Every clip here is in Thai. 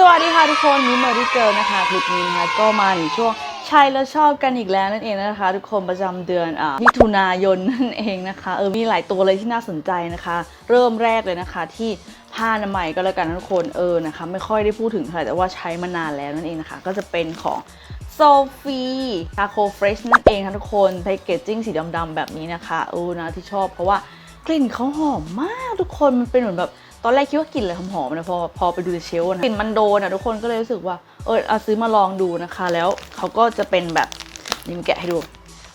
สวัสดีค่ะทุกคนมิมเมอรี่เกิลนะคะคลิปนี้นะคะก็มาในช่วงใช่แล้วชอบกันอีกแล้วนั่นเองนะคะ ทุกคนประจำเดือนอ่ามิถุนายนนั่นเองนะคะเออมีหลายตัวเลยที่น่าสนใจนะคะ เริ่มแรกเลยนะคะที่ผ้าอนามัยก็แล้วกันทุกคนเออนะคะ ไม่ค่อยได้พูดถึงเท่าไหร่แต่ว่าใช้มานานแล้วนั่นเองนะคะ ก็จะเป็นของโซฟีคาโคเฟรชนั่นเองค่ะทุกคนแพคเกจจิ้งสีดำๆแบบนี้นะคะเออนะที่ชอบเพราะว่า กลิ่นเขาหอมมากทุกคนมันเป็นเหมือนแบบตอนแรกคิดว่ากลิ่นอะไรหอมๆนะพอพอไปดูเชลฟ์นะกลิ่นมันโดนอะทุกคนก็เลยรู้สึกว่าเออเอาซื้อมาลองดูนะคะ แล้วเขาก็จะเป็นแบบนี่มแกะให้ดู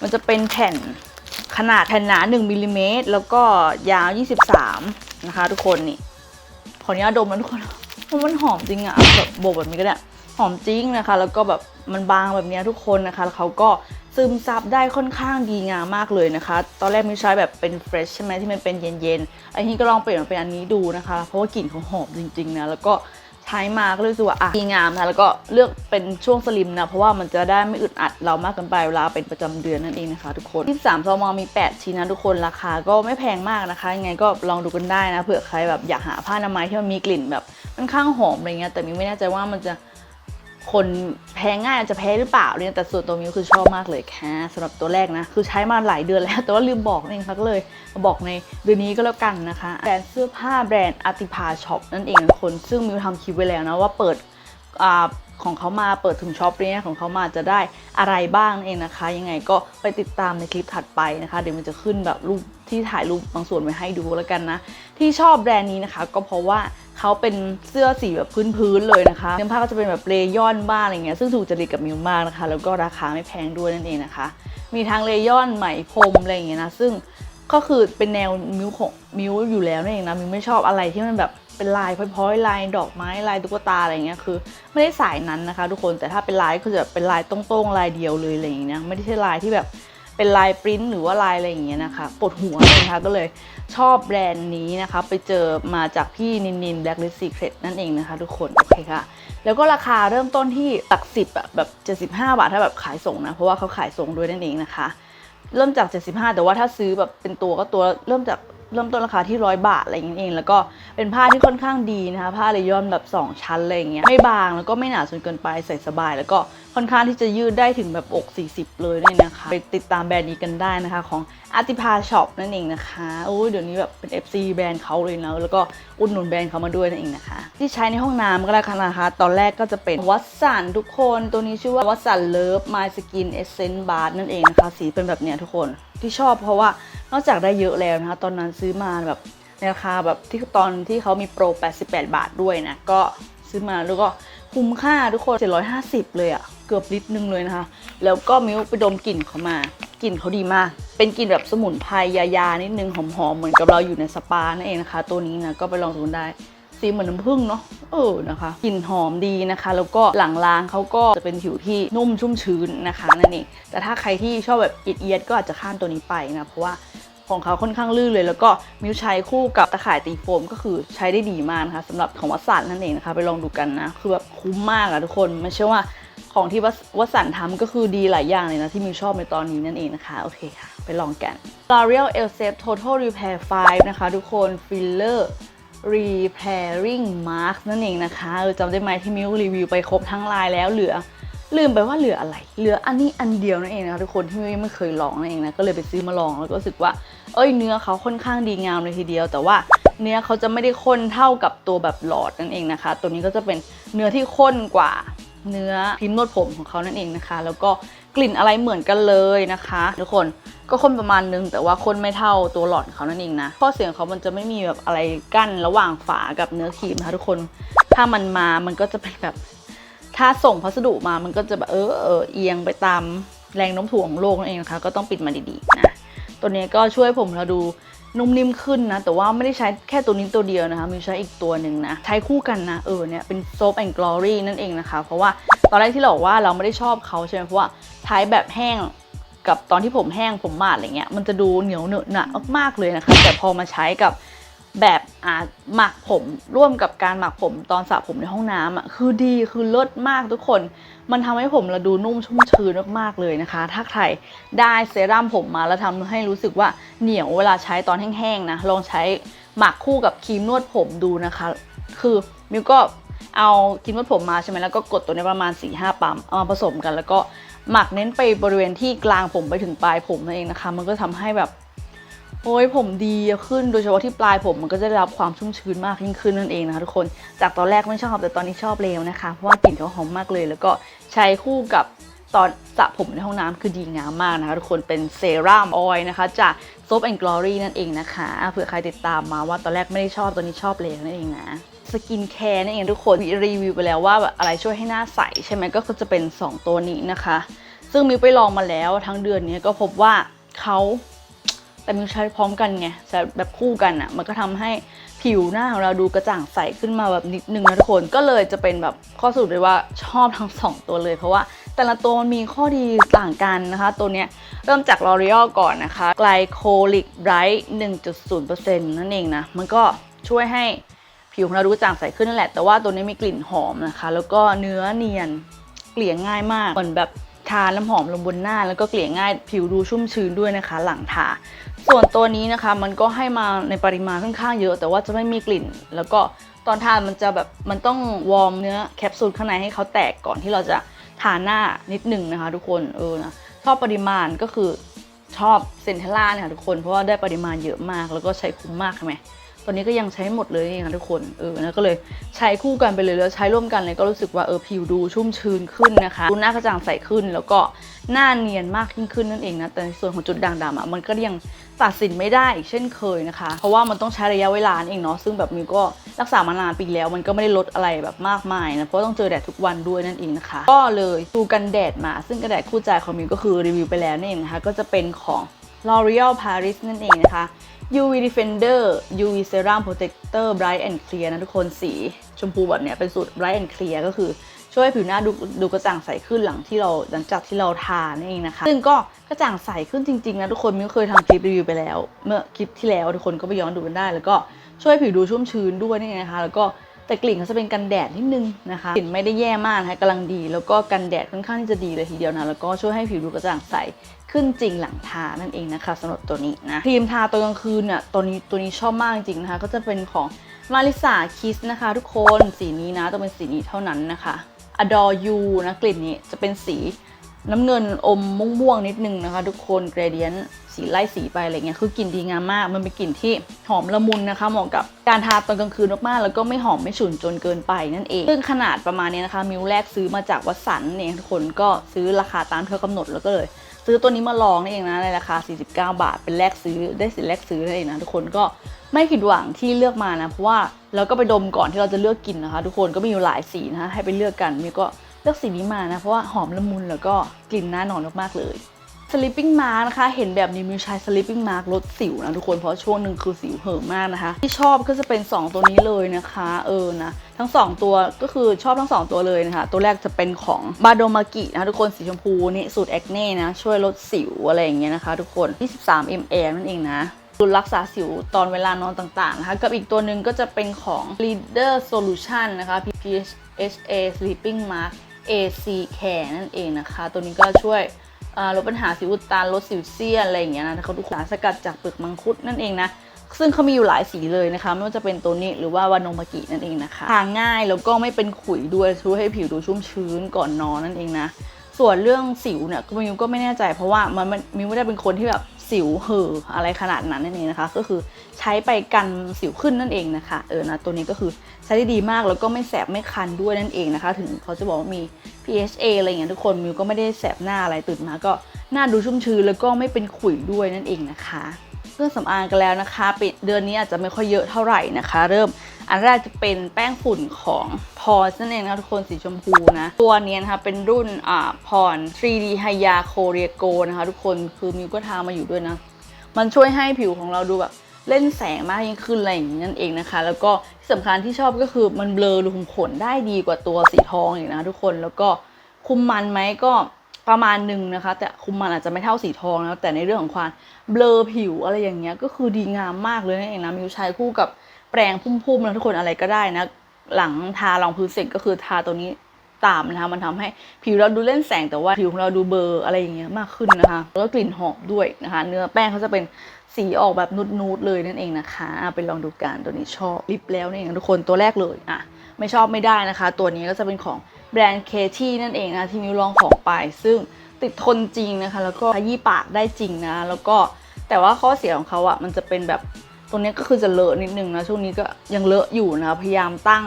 มันจะเป็นแผ่นขนาดแผ่นหนา1มิลลิเมตรแล้วก็ยาว 23 นะคะ ทุกคนนี่ขออนุญาตดมนะทุกคนเพราะมันหอมจริงอะแบบโบแบบนี้ก็ได้หอมจริงนะคะ แล้วก็แบบมันบางแบบนี้ทุกคนนะคะ แล้วเขาก็ ซึมซับได้ค่อนข้างดีงามมากเลยนะคะ ตอนแรกมิใช้แบบเป็นเฟรชใช่ไหมที่มันเป็นเย็นๆไอ้นี่ก็ลองเปลี่ยนมาเป็นอันนี้ดูนะคะ เพราะว่ากลิ่นเขาหอมจริงๆนะ แล้วก็ใช้มาก็รู้สึกว่าอะดีงามนะ แล้วก็เลือกเป็นช่วงสลิมนะ เพราะว่ามันจะได้ไม่อึดอัดเรามากเกินไปเวลาเป็นประจำเดือนนั่นเองนะคะ ทุกคน23ซองมมี 8 ชิ้นนะทุกคน ราคาก็ไม่แพงมากนะคะ ยังไงก็ลองดูกันได้นะ เผื่อใครแบบอยากหาผ้าอนามัยที่มันมีกลิ่นแบบค่อนข้างหอมอะไรเงี้ย แต่มิไม่แน่ใจว่ามันจะ คนแพ้ง่ายจะแพ้หรือเปล่าเนี่ยแต่ส่วนตัวมิวคือชอบมากเลยค่ะสำหรับตัวแรกนะ คือใช้มาหลายเดือนแล้ว แต่ว่าลืมบอกนั่นเองค่ะก็เลยมาบอกในเดือนนี้ก็แล้วกันนะคะ แบรนด์เสื้อผ้าแบรนด์อาติพาช็อปนั่นเองคน ซึ่งมิวทำคลิปไว้แล้วนะว่าเปิดของเขามาเปิดถึงช็อปเนี่ยของเขามาจะได้อะไรบ้างนั่นเองนะคะ ยังไงก็ไปติดตามในคลิปถัดไปนะคะ เดี๋ยวมันจะขึ้นแบบรูป ที่ถ่ายรูปบางส่วนไว้ให้ดูแล้วกันนะ ที่ชอบแบรนด์นี้นะคะ ก็เพราะว่าเขาเป็นเสื้อสีแบบพื้นๆเลยนะคะเนื้อผ้าก็จะเป็นแบบเลยอนบ้างอะไรเงี้ยซึ่งถูกจริตกับมิวมากนะคะ แล้วก็ราคาไม่แพงด้วยนั่นเองนะคะ มีทั้งเลยอนไหมพรมอะไรอย่างเงี้ยนะซึ่งก็คือเป็นแนวมิวของมิวอยู่แล้วนั่นเองนะมิวไม่ชอบอะไรที่มันแบบเป็นลายพ้อยๆลายดอกไม้ลายตุ๊กตาอะไรเงี้ยคือ ไม่ได้สายนั้นนะคะ ทุกคนแต่ถ้าเป็นลายก็จะเป็นลายตรงๆลายเดียวเลยอะไรอย่างเงี้ยไม่ได้ใช่ลายที่แบบ เป็นลายปริ้นหรือว่าลายอะไรอย่างเงี้ยนะคะปวดหัวเลยนะคะก็เลยชอบแบรนด์นี้นะคะ ไปเจอมาจากพี่นินนิน Black List Secret นั่นเองนะคะ ทุกคนโอเคค่ะ แล้วก็ราคาเริ่มต้นที่หลักสิบอะแบบ 75 บาทถ้าแบบขายส่งนะ เพราะว่าเขาขายส่งด้วยนั่นเองนะคะ เริ่มจาก 75 แต่ว่าถ้าซื้อแบบเป็นตัวก็ตัวเริ่มจาก เริ่มต้นราคาที่ร้อยบาทอะไรอย่างเงี้ยเอง แล้วก็เป็นผ้าที่ค่อนข้างดีนะคะ ผ้าเลยย่อนแบบ 2 ชั้นอะไรอย่างเงี้ยไม่บางแล้วก็ไม่หนาจนเกินไปใส่สบาย แล้วก็ค่อนข้างที่จะยืดได้ถึงแบบอก 40 เลยเนี่ยนะคะ ไปติดตามแบรนด์นี้กันได้นะคะ ของอาติพาช็อปนั่นเองนะคะโอ้ยเดี๋ยวนี้แบบเป็น FC แบรนด์เขาเลยนะแล้วก็อุดหนุนแบรนด์เขามาด้วยนั่นเองนะคะ ที่ใช้ในห้องน้ำก็แล้วกันนะคะ ตอนแรกก็จะเป็นวัสสันทุกคนตัวนี้ชื่อว่าวัสสันเลิฟ My Skin Essence Bar นั่นเองนะคะสีเป็นแบบเนี้ยทุกคนที่ชอบเพราะว่า นอกจากได้เยอะแล้วนะคะ ตอนนั้นซื้อมาแบบในราคาแบบที่ตอนที่เขามีโปร 88 บาทด้วยนะ ก็ซื้อมาแล้วก็คุ้มค่าทุกคน 750 เลยอะเกือบลิตรนึงเลยนะคะ แล้วก็มิวไปดมกลิ่นเขามากลิ่นเขาดีมาก เป็นกลิ่นแบบสมุนไพรยาๆนิดนึงหอมๆ เหมือนกับเราอยู่ในสปานั่นเองนะคะ ตัวนี้นะก็ไปลองดูได้สีเหมือนน้ำผึ้งเนาะ เออ นะคะ กลิ่นหอมดีนะคะ แล้วก็หลังล้างเขาก็จะเป็นผิวที่นุ่มชุ่มชื้นนะคะนั่นเอง แต่ถ้าใครที่ชอบแบบเอียดก็อาจจะข้ามตัวนี้ไปนะ เพราะว่า ของเขาค่อนข้างลื่นเลย แล้วก็มิวใช้คู่กับตะข่ายตีโฟมก็คือใช้ได้ดีมากนะคะสำหรับของวัสสันนั่นเองนะคะไปลองดูกันนะคือแบบคุ้มมากอะทุกคนไม่ใช่ว่าของที่วัสวันทำก็คือดีหลายอย่างเลยนะที่มิวชอบในตอนนี้นั่นเองนะคะโอเคค่ะ ไปลองกัน L'Oreal e l s a f e Total Repair 5 นะคะ ทุกคน Filler Repairing Mask นั่นเองนะคะจำได้ไหมที่มิวรีวิวไปครบทั้งลายแล้วเหลือ ลืมไปว่าเหลืออะไร เหลืออันนี้อันเดียวนั่นเองนะคะทุกคนที่มิวไม่เคยลองนั่นเองนะก็เลยไปซื้อมาลองแล้วก็รู้สึกว่า เอ้ยเนื้อเขาค่อนข้างดีงามเลยทีเดียว แต่ว่าเนื้อเขาจะไม่ได้ข้นเท่ากับตัวแบบหลอดนั่นเองนะคะ ตัวนี้ก็จะเป็นเนื้อที่ข้นกว่าเนื้อพิมพ์นวดผมของเขานั่นเองนะคะ แล้วก็กลิ่นอะไรเหมือนกันเลยนะคะ ทุกคนก็ข้นประมาณนึงแต่ว่าข้นไม่เท่าตัวหลอดเขานั่นเองนะข้อเสียงเขามันจะไม่มีแบบอะไรกั้นระหว่างฝากับเนื้อครีมนะคะทุกคนถ้ามันมามันก็จะเป็นแบบ ถ้าส่งพัสดุมามันก็จะแบบเออเออเอียงไปตามแรงโน้มถ่วงของโลกนั่นเองนะคะ ก็ต้องปิดมันดีๆนะตัวนี้ก็ช่วยผมเราดูนุ่มนิ่มขึ้นนะ แต่ว่าไม่ได้ใช้แค่ตัวนี้ตัวเดียวนะคะ มีใช้อีกตัวหนึ่งนะ ใช้คู่กันนะ เออเนี่ยเป็นโซฟแอนด์กลอรี่นั่นเองนะคะ เพราะว่าตอนแรกที่เราบอกว่าเราไม่ได้ชอบเขาใช่ไหมเพราะว่าใช้แบบแห้งกับตอนที่ผมแห้งผมมาดอะไรเงี้ยมันจะดูเหนียวเหนอะหนะมากๆเลยนะคะ แต่พอมาใช้กับ แบบอาหมักผมร่วมกับการหมักผมตอนสระผมในห้องน้ำอะคือดีคือเลิศมากทุกคน มันทำให้ผมเราดูนุ่มชุ่มชื้นมากๆเลยนะคะ ถ้าใครได้เซรั่มผมมาแล้วทำให้รู้สึกว่าเหนียวเวลาใช้ตอนแห้งๆนะลองใช้หมักคู่กับครีมนวดผมดูนะคะ คือมิวก็เอากินวดผมมาใช่ไหมแล้วก็กดตัวนี้ประมาณ4ี่ห้าปั๊มเอามาผสมกันแล้วก็หมักเน้นไปบริเวณที่กลางผมไปถึงปลายผมนั่นเองนะคะ มันก็ทำให้แบบ โอ้ยผมดีขึ้นโดยเฉพาะที่ปลายผมมันก็จะได้รับความชุ่มชื้นมากยิ่งขึ้นนั่นเองนะคะทุกคนจากตอนแรกไม่ชอบแต่ตอนนี้ชอบเลวนะคะ เพราะว่ากลิ่นเขาหอมมากเลย แล้วก็ใช้คู่กับตอนสระผมในห้องน้ำคือดีงามมากนะคะ ทุกคนเป็นเซรั่มออยล์นะคะ จากโซฟแอนด์กลอรี่นั่นเองนะคะเผื่อใครติดตามมาว่าตอนแรกไม่ได้ชอบตอนนี้ชอบเลวนั่นเองนะสกินแคร์นั่นเองทุกคนรีวิวไปแล้วว่าแบบอะไรช่วยให้หน้าใสใช่ไหมก็จะเป็น 2 ตัวนี้นะคะ ซึ่งมิวไปลองมาแล้วทั้งเดือนนี้ก็พบว่าเขา แต่มิวใช้พร้อมกันไงใช้แบบคู่กันอะ่ะ มันก็ทำให้ผิวหน้าของเราดูกระจ่างใสขึ้นมาแบบนิดนึงนะทุกคน ก็เลยจะเป็นแบบข้อสรุปเลยว่าชอบทั้งสองตัวเลย เพราะว่าแต่ละตัวมีข้อดีต่างกันนะคะ ตัวเนี้ยเริ่มจาก L'Oreal ก่อนนะคะ Glycolic Bright 1.0%นั่นเองนะ มันก็ช่วยให้ผิวของเราดูกระจ่างใสขึ้นนั่นแหละ แต่ว่าตัวนี้มีกลิ่นหอมนะคะ แล้วก็เนื้อเนียนเกลี่ยง่ายมากเหมือนแบบ ทาน้ำหอมลงบนหน้า แล้วก็เกลี่ยง่ายผิวดูชุ่มชื้นด้วยนะคะ หลังทาส่วนตัวนี้นะคะ มันก็ให้มาในปริมาณค่อนข้างเยอะ แต่ว่าจะไม่มีกลิ่น แล้วก็ตอนทานมันจะแบบมันต้องวอร์มเนื้อแคปซูลข้างในให้เขาแตกก่อนที่เราจะทาหน้านิดหนึ่งนะคะ ทุกคนเออนะชอบปริมาณก็คือชอบเซนเทล่าเนี่ยค่ะทุกคนเพราะว่าได้ปริมาณเยอะมาก แล้วก็ใช้คุ้มมากใช่ไหม ตอนนี้ก็ยังใช้หมดเลยนี่ค่ะทุกคนเออนะก็เลยใช้คู่กันไปเลยแล้วใช้ร่วมกันเลยก็รู้สึกว่าเออผิวดูชุ่มชื้นขึ้นนะคะดูหน้ากระจ่างใสขึ้น แล้วก็หน้าเนียนมากยิ่งขึ้นนั่นเองนะแต่ในส่วนของจุดด่างดำอะมันก็ยังตัดสินไม่ได้อีกเช่นเคยนะคะ เพราะว่ามันต้องใช้ระยะเวลาเองเนาะซึ่งแบบมิวก็รักษามานานปีแล้ว มันก็ไม่ได้ลดอะไรแบบมากมายนะเพราะต้องเจอแดดทุกวันด้วยนั่นเองนะคะ ก็เลยดูกันแดดมา ซึ่งกันแดดคู่ใจของมิวก็คือรีวิวไปแล้วนั่นเองนะคะก็จะเป็นของ L'Oreal Paris นั่นเองนะคะ UV Defender UV Serum Protector Bright and Clear นะทุกคนสีชมพูแบบเนี้ยเป็นสูตร Bright and Clear ก็คือช่วยให้ผิวหน้าดูดูกระจ่างใสขึ้นหลังที่เราหลังจากที่เราทานั่นเองนะคะ ซึ่งก็กระจ่างใสขึ้นจริงๆนะทุกคนมิ้วเคยทำคลิปรีวิวไปแล้ว เมื่อคลิปที่แล้วทุกคนก็ไปย้อนดูกันได้ แล้วก็ช่วยให้ผิวดูชุ่มชื้นด้วยนี่นะคะ แล้วก็ แต่กลิ่นเขาจะเป็นกันแดดนิดนึงนะคะกลิ่นไม่ได้แย่มากนะคะกำลังดี แล้วก็กันแดดค่อนข้างที่จะดีเลยทีเดียวนะแล้วก็ช่วยให้ผิวดูกระจ่างใสขึ้นจริงหลังทานั่นเองนะคะสำหรับตัวนี้นะครีมทาตอนกลางคืนเนี่ยตัวนี้ตัวนี้ชอบมากจริงนะคะ ก็จะเป็นของมาริสาคิสนะคะ ทุกคนสีนี้นะต้องเป็นสีนี้เท่านั้นนะคะ Adore You นะกลิ่นนี้จะเป็นสีน้ำเงินอมม่วงๆนิดนึงนะคะ ทุกคนเกรเดียน สีไล่สีไปอะไรเงี้ยคือกลิ่นดีงามมาก มันเป็นกลิ่นที่หอมละมุนนะคะเหมาะกับการทาตอนกลางคืนมากๆแล้วก็ไม่หอมไม่ฉุนจนเกินไปนั่นเอง ซึ่งขนาดประมาณนี้นะคะ มิวแรกซื้อมาจากวัดสันเองทุกคนก็ซื้อราคาตามที่เขากำหนดแล้วก็เลย ซื้อตัวนี้มาลองนี่เองนะในราคา 49 บาท เป็นแลกซื้อได้สิทธิ์แลกซื้อนั่นเองนะทุกคนก็ไม่ผิดหวังที่เลือกมานะเพราะว่าเราก็ไปดมก่อนที่เราจะเลือกกินนะคะ ทุกคนก็มีอยู่หลายสีนะคะให้ไปเลือกกันมิวก็เลือกสีนี้มานะเพราะว่าหอมละมุนแล้วก็กลิ่นน่านอนมากๆเลย sleeping mask นะคะ เห็นแบบนี้มิวใช้ sleeping mask ลดสิวนะทุกคนเพราะช่วงหนึ่งคือสิวเห่อะมากนะคะ ที่ชอบก็จะเป็น 2 ตัวนี้เลยนะคะ เออนะทั้ง 2 ตัวก็คือชอบทั้ง 2 ตัวเลยนะคะ ตัวแรกจะเป็นของบาโดมากินะะทุกคนสีชมพูนี่สูตรแอคเน่นะช่วยลดสิวอะไรอย่างเงี้ยนะคะทุกคน23 ml นั่นเองนะดูรักษาสิวตอนเวลานอนต่างๆนะคะกับอีกตัวหนึ่งก็จะเป็นของ Leader Solution นะคะ PPHA Sleeping Mask AC Care นั่นเองนะคะ ตัวนี้ก็ช่วย ลดปัญหาสิวอุดตันลดสิวเซียนอะไรอย่างเงี้ยนะเขาดูสารสกัดจากเปลือกมังคุดนั่นเองนะซึ่งเขามีอยู่หลายสีเลยนะคะ ไม่ว่าจะเป็นตัวนี้หรือว่าวานงมากินั่นเองนะคะทาง่ายแล้วก็ไม่เป็นขุยด้วยช่วยให้ผิวดูชุ่มชื้นก่อนนอนนั่นเองนะ ส่วนเรื่องสิวเนี่ยมิวก็ไม่แน่ใจ เพราะว่ามันมิวไม่ได้เป็นคนที่แบบสิวเห่ออะไรขนาดนั้นนั่นเองนะคะ ก็คือใช้ไปกันสิวขึ้นนั่นเองนะคะเออนะตัวนี้ก็คือใช้ได้ดีมากแล้วก็ไม่แสบไม่คันด้วยนั่นเองนะคะ ถึงเขาจะบอกว่ามี PHA อะไรอย่างเงี้ยทุกคนมิวก็ไม่ได้แสบหน้าอะไรตื่นมาก็หน้าดูชุ่มชื้นแล้วก็ไม่เป็นขุยด้วยนั่นเองนะคะเครื่องสำอางกันแล้วนะคะปิดเดือนนี้อาจจะไม่ค่อยเยอะเท่าไหร่นะคะ เริ่ม อันแรกจะเป็นแป้งฝุ่นของพอนั่นเองนะทุกคนสีชมพูนะ ตัวนี้นะคะเป็นรุ่นอ่าพร 3D Haya Korea Go นะคะทุกคนคือมิวก็ทามาอยู่ด้วยนะ มันช่วยให้ผิวของเราดูแบบเล่นแสงมากยิ่งขึ้นอะไรอย่างนี้นั่นเองนะคะ แล้วก็ที่สำคัญที่ชอบก็คือมันเบลอรูขุมขนได้ดีกว่าตัวสีทองอีกนะทุกคนแล้วก็คุมมันไหมก็ประมาณหนึ่งนะคะ แต่คุมมันอาจจะไม่เท่าสีทองนะแต่ในเรื่องของความเบลอผิวอะไรอย่างเงี้ยก็คือดีงามมากเลยนั่นเองนะมิวใช้คู่กับ แปรงพุ่มๆนะทุกคนอะไรก็ได้นะ หลังทารองพื้นเสร็จก็คือทาตัวนี้ตามนะคะมันทำให้ผิวเราดูเล่นแสงแต่ว่าผิวของเราดูเบลอร์อะไรอย่างเงี้ยมากขึ้นนะคะแล้วกลิ่นหอมด้วยนะคะ เนื้อแป้งเขาจะเป็นสีออกแบบนูดๆเลยนั่นเองนะคะอะไปลองดูกันตัวนี้ชอบลิปแล้วนี่เองทุกคนตัวแรกเลยอะไม่ชอบไม่ได้นะคะ ตัวนี้ก็จะเป็นของแบรนด์เคที่นั่นเองนะที่มิวลองของไป ซึ่งติดทนจริงนะคะ แล้วก็ขยี้ปากได้จริงนะแล้วก็แต่ว่าข้อเสียของเขาอะ่ะมันจะเป็นแบบ ตรงนี้ก็คือจะเลอะนิดนึงนะช่วงนี้ก็ยังเลอะอยู่นะพยายามตั้ง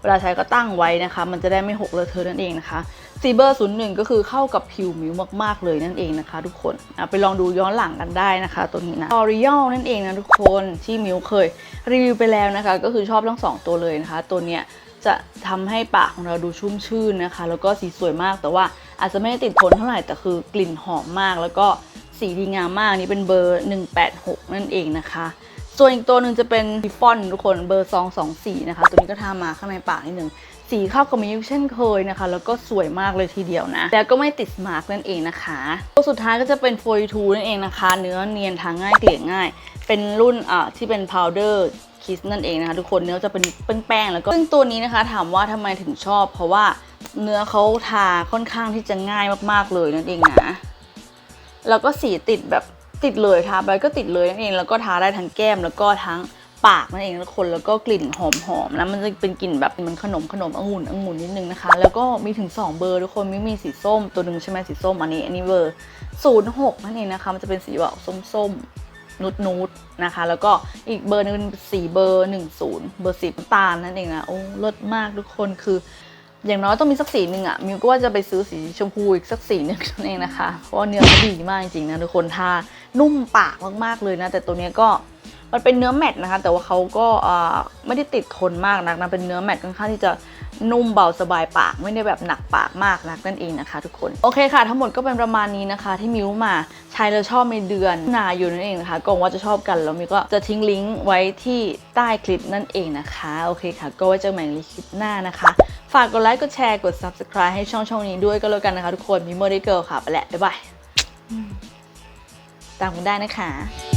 เวลาใช้ก็ตั้งไว้นะคะ มันจะได้ไม่หกเลอะเทอะนั่นเองนะคะซีเบอร์ศูนย์หนึ่งก็คือเข้ากับผิวมิวมากๆเลยนั่นเองนะคะ ทุกคนอะไปลองดูย้อนหลังกันได้นะคะ ตัวนี้นะ L'Oreal นั่นเองนะทุกคนที่มิวเคยรีวิวไปแล้วนะคะ ก็คือชอบทั้งสองตัวเลยนะคะ ตัวเนี้ยจะทำให้ปากของเราดูชุ่มชื่นนะคะ แล้วก็สีสวยมากแต่ว่าอาจจะไม่ได้ติดทนเท่าไหร่แต่คือกลิ่นหอมมาก แล้วก็สีดีงามมากนี่เป็นเบอร์ 186 นั่นเองนะคะ ส่วนอีกตัวหนึ่งจะเป็นดิฟอนทุกคนเบอร์ 224 นะคะ ตัวนี้ก็ทามาข้างในปากนิดนึงสีเข้ากับมิวเช่นเคยนะคะ แล้วก็สวยมากเลยทีเดียวนะ แล้วก็ไม่ติดมาร์กนั่นเองนะคะ ตัวสุดท้ายก็จะเป็น42นั่นเองนะคะ เนื้อเนียนทาง่ายเกลี่ยง่าย เป็นรุ่นอ่าที่เป็นพาวเดอร์คิสนั่นเองนะคะ ทุกคนเนื้อจะเป็นแป้งๆแล้วก็ซึ่งตัวนี้นะคะ ถามว่าทำไมถึงชอบ เพราะว่าเนื้อเขาทาค่อนข้างที่จะง่ายมากๆเลยนั่นเองนะแล้วก็สีติดแบบ ติดเลยทาไปก็ติดเลยนั่นเองแล้วก็ทาได้ทั้งแก้มแล้วก็ทั้งปากนั่นเองทุกคนแล้วก็กลิ่นหอมๆนะมันจะเป็นกลิ่นแบบเหมันขนมขนมองุ่นองุ่นนิดนึงนะคะ แล้วก็มีถึง 2 เบอร์ทุกคนม่มีสีส้มตัวหนึ่งใช่ไหมสีส้มอันนี้อันนี้เบอร์06นั่นเองนะคะมันจะเป็นสีแบบส้มๆนุดนูดนะคะ แล้วก็อีกเบอร์หนึงสีเบอร์ 10 เบอร์สีน้ำตาลนั่นเองนะโอ้เลิศมากทุกคนคือ อย่างน้อยต้องมีสักสีหนึ่งอะมิวก็ว่าจะไปซื้อสีชมพูอีกสักสีหนึ่งนั่นเองนะคะ เพราะเนื้อมันดีมากจริงๆนะทุกคนทานุ่มปากมากๆเลยนะ แต่ตัวเนี้ยก็มันเป็นเนื้อแมทนะคะ แต่ว่าเขาก็อ่าไม่ได้ติดทนมากนักนะเป็นเนื้อแมทค่อนข้างที่จะ นุ่มเบาสบายปาก ไม่ได้แบบหนักปากมากนักนั่นเองนะคะ ทุกคนโอเคค่ะ ทั้งหมดก็เป็นประมาณนี้นะคะ ที่มิวมาใช้แล้วชอบในเดือนหนาอยู่นั่นเองนะคะก็หวังว่าจะชอบกันแล้วมิวก็จะทิ้งลิงก์ไว้ที่ใต้คลิปนั่นเองนะคะโอเคค่ะ ก็ไว้เจอกันใหม่ในคลิปหน้านะคะ ฝากกดไลค์กดแชร์กด subscribe ให้ช่องช่องนี้ด้วยก็แล้วกันนะคะ ทุกคนมีโมเดลเกิลค่ะไปแล้วบ๊ายบายตามกันได้นะคะ